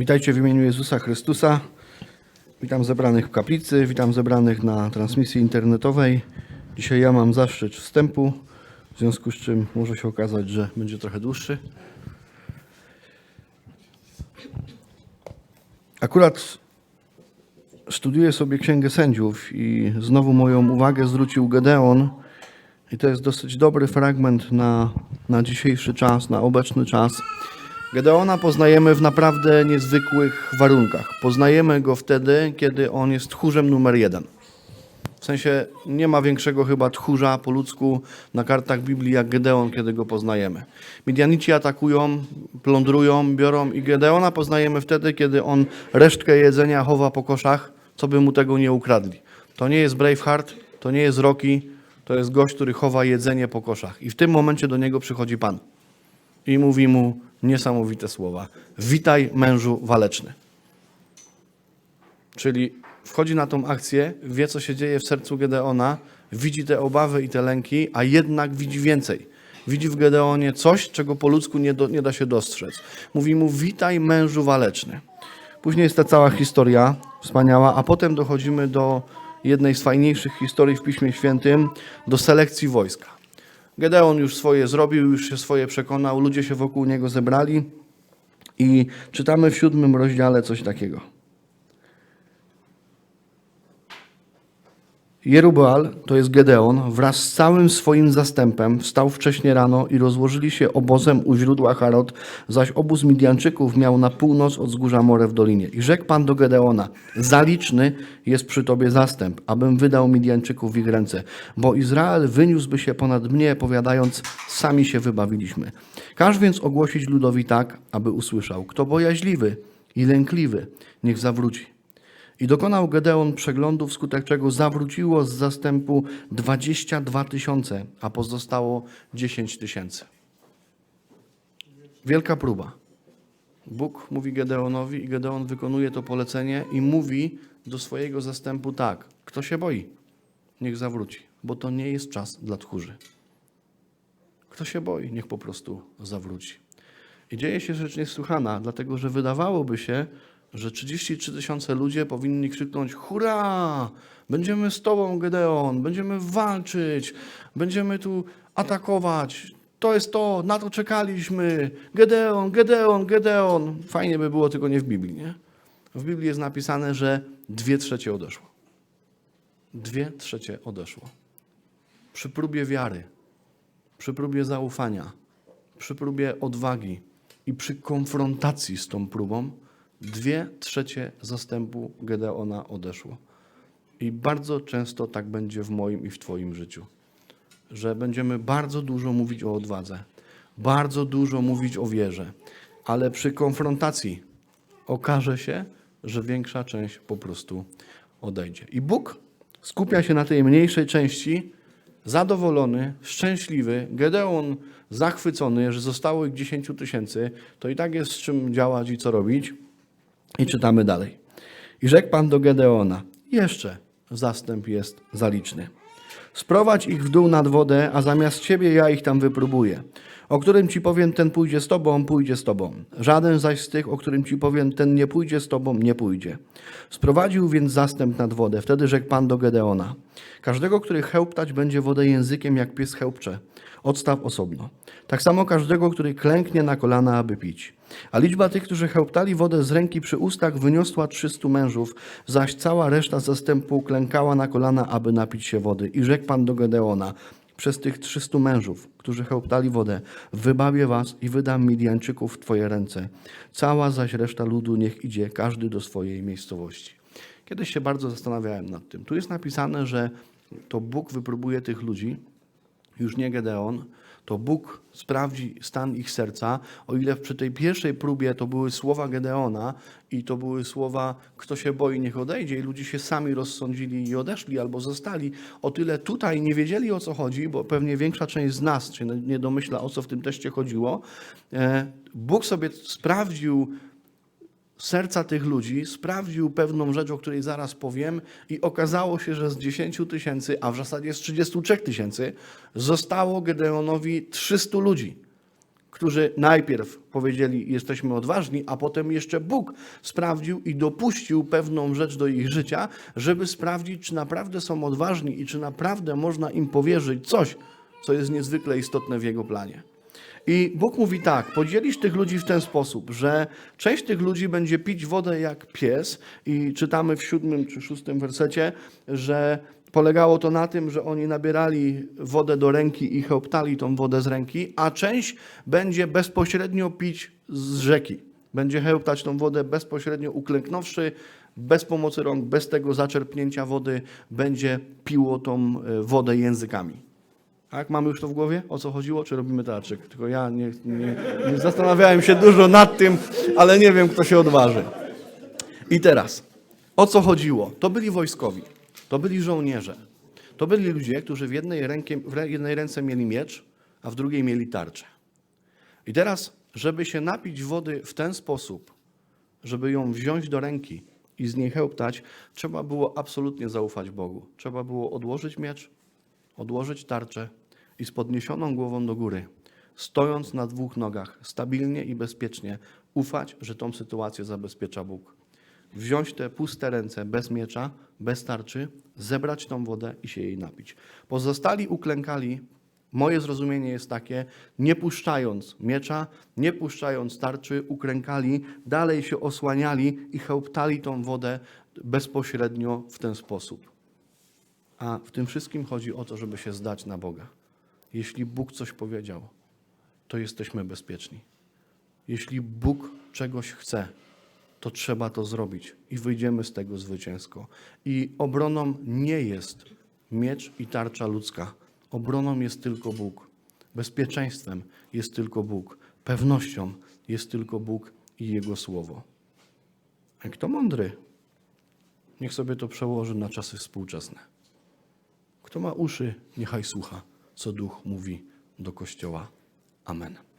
Witajcie w imieniu Jezusa Chrystusa. Witam zebranych w kaplicy, witam zebranych na transmisji internetowej. Dzisiaj ja mam zaszczyt wstępu, w związku z czym może się okazać, że będzie trochę dłuższy. Akurat studiuję sobie Księgę Sędziów i znowu moją uwagę zwrócił Gedeon. I to jest dosyć dobry fragment na, na dzisiejszy czas, na obecny czas. Gedeona poznajemy w naprawdę niezwykłych warunkach. Poznajemy go wtedy, kiedy on jest tchórzem numer jeden. W sensie nie ma większego chyba tchórza po ludzku na kartach Biblii jak Gedeon, kiedy go poznajemy. Midianici atakują, plądrują, biorą i Gedeona poznajemy wtedy, kiedy on resztkę jedzenia chowa po koszach, co by mu tego nie ukradli. To nie jest Braveheart, to nie jest Rocky, to jest gość, który chowa jedzenie po koszach. I w tym momencie do niego przychodzi Pan i mówi mu niesamowite słowa. Witaj mężu waleczny. Czyli wchodzi na tą akcję, wie co się dzieje w sercu Gedeona, widzi te obawy i te lęki, a jednak widzi więcej. Widzi w Gedeonie coś, czego po ludzku nie, do, nie da się dostrzec. Mówi mu, witaj mężu waleczny. Później jest ta cała historia wspaniała, a potem dochodzimy do jednej z fajniejszych historii w Piśmie Świętym, do selekcji wojska. Gedeon już swoje zrobił, już się swoje przekonał, ludzie się wokół niego zebrali i czytamy w siódmym rozdziale coś takiego. Jerubaal, to jest Gedeon, wraz z całym swoim zastępem wstał wcześnie rano i rozłożyli się obozem u źródła Harod, zaś obóz Midianczyków miał na północ od wzgórza More w dolinie. I rzekł Pan do Gedeona, zaliczny jest przy Tobie zastęp, abym wydał Midianczyków w ich ręce, bo Izrael wyniósłby się ponad mnie, powiadając, sami się wybawiliśmy. Każ więc ogłosić ludowi tak, aby usłyszał, kto bojaźliwy i lękliwy, niech zawróci. I dokonał Gedeon przeglądu, wskutek czego zawróciło z zastępu 22 tysiące, a pozostało 10 tysięcy. Wielka próba. Bóg mówi Gedeonowi i Gedeon wykonuje to polecenie i mówi do swojego zastępu tak, kto się boi, niech zawróci, bo to nie jest czas dla tchórzy. Kto się boi, niech po prostu zawróci. I dzieje się rzecz niesłychana, dlatego że wydawałoby się, że 33 tysiące ludzie powinni krzyknąć: Hurra! Będziemy z Tobą, Gedeon, będziemy walczyć, będziemy tu atakować. To jest to, na to czekaliśmy. Gedeon, Gedeon, Gedeon. Fajnie by było, tylko nie w Biblii, nie? W Biblii jest napisane, że dwie trzecie odeszło. Dwie trzecie odeszło. Przy próbie wiary, przy próbie zaufania, przy próbie odwagi i przy konfrontacji z tą próbą, dwie trzecie zastępu Gedeona odeszło. I bardzo często tak będzie w moim i w Twoim życiu, że będziemy bardzo dużo mówić o odwadze, bardzo dużo mówić o wierze, ale przy konfrontacji okaże się, że większa część po prostu odejdzie. I Bóg skupia się na tej mniejszej części, zadowolony, szczęśliwy, Gedeon zachwycony, że zostało ich 10 tysięcy, to i tak jest z czym działać i co robić. I czytamy dalej. I rzekł Pan do Gedeona, jeszcze zastęp jest zaliczny. Sprowadź ich w dół nad wodę, a zamiast ciebie ja ich tam wypróbuję. O którym ci powiem, ten pójdzie z tobą, pójdzie z tobą. Żaden zaś z tych, o którym ci powiem, ten nie pójdzie z tobą, nie pójdzie. Sprowadził więc zastęp nad wodę. Wtedy rzekł Pan do Gedeona. Każdego, który chełptać będzie wodę językiem, jak pies chełpcze, odstaw osobno. Tak samo każdego, który klęknie na kolana, aby pić. A liczba tych, którzy chełptali wodę z ręki przy ustach, wyniosła 300 mężów, zaś cała reszta zastępu klękała na kolana, aby napić się wody. I rzekł Pan do Gedeona, przez tych 300 mężów, którzy chełptali wodę, wybawię was i wydam Midianczyków w twoje ręce. Cała zaś reszta ludu niech idzie, każdy do swojej miejscowości. Kiedyś się bardzo zastanawiałem nad tym. Tu jest napisane, że to Bóg wypróbuje tych ludzi, już nie Gedeon, to Bóg sprawdzi stan ich serca. O ile przy tej pierwszej próbie to były słowa Gedeona i to były słowa, kto się boi, niech odejdzie, i ludzie się sami rozsądzili i odeszli albo zostali, o tyle tutaj nie wiedzieli o co chodzi, bo pewnie większa część z nas się nie domyśla o co w tym teście chodziło. E, Bóg sobie sprawdził serca tych ludzi, sprawdził pewną rzecz, o której zaraz powiem, i okazało się, że z 10 tysięcy, a w zasadzie z 33 tysięcy, zostało Gedeonowi 300 ludzi, którzy najpierw powiedzieli, jesteśmy odważni, a potem jeszcze Bóg sprawdził i dopuścił pewną rzecz do ich życia, żeby sprawdzić, czy naprawdę są odważni i czy naprawdę można im powierzyć coś, co jest niezwykle istotne w Jego planie. I Bóg mówi tak: podzielisz tych ludzi w ten sposób, że część tych ludzi będzie pić wodę jak pies, i czytamy w siódmym czy szóstym wersecie, że polegało to na tym, że oni nabierali wodę do ręki i chełptali tą wodę z ręki, a część będzie bezpośrednio pić z rzeki. Będzie chełptać tą wodę bezpośrednio uklęknąwszy, bez pomocy rąk, bez tego zaczerpnięcia wody, będzie piło tą e, wodę językami. Tak, mamy już to w głowie? O co chodziło? Czy robimy teatrzyk? Tylko ja nie, nie, nie zastanawiałem się dużo nad tym, ale nie wiem, kto się odważy. I teraz, o co chodziło? To byli wojskowi, to byli żołnierze, to byli ludzie, którzy w jednej, w jednej ręce mieli miecz, a w drugiej mieli tarczę. I teraz, żeby się napić wody w ten sposób, żeby ją wziąć do ręki i z niej chełptać, trzeba było absolutnie zaufać Bogu. Trzeba było odłożyć miecz, odłożyć tarczę i z podniesioną głową do góry, stojąc na dwóch nogach, stabilnie i bezpiecznie, ufać, że tą sytuację zabezpiecza Bóg. Wziąć te puste ręce bez miecza, bez tarczy, zebrać tą wodę i się jej napić. Pozostali uklękali. Moje zrozumienie jest takie, nie puszczając miecza, nie puszczając tarczy, uklękali, dalej się osłaniali i chełptali tą wodę bezpośrednio w ten sposób. A w tym wszystkim chodzi o to, żeby się zdać na Boga. Jeśli Bóg coś powiedział, to jesteśmy bezpieczni. Jeśli Bóg czegoś chce, to trzeba to zrobić i wyjdziemy z tego zwycięsko. I obroną nie jest miecz i tarcza ludzka. Obroną jest tylko Bóg. Bezpieczeństwem jest tylko Bóg. Pewnością jest tylko Bóg i Jego Słowo. A kto mądry, niech sobie to przełoży na czasy współczesne. Kto ma uszy, niechaj słucha, co Duch mówi do Kościoła. Amen.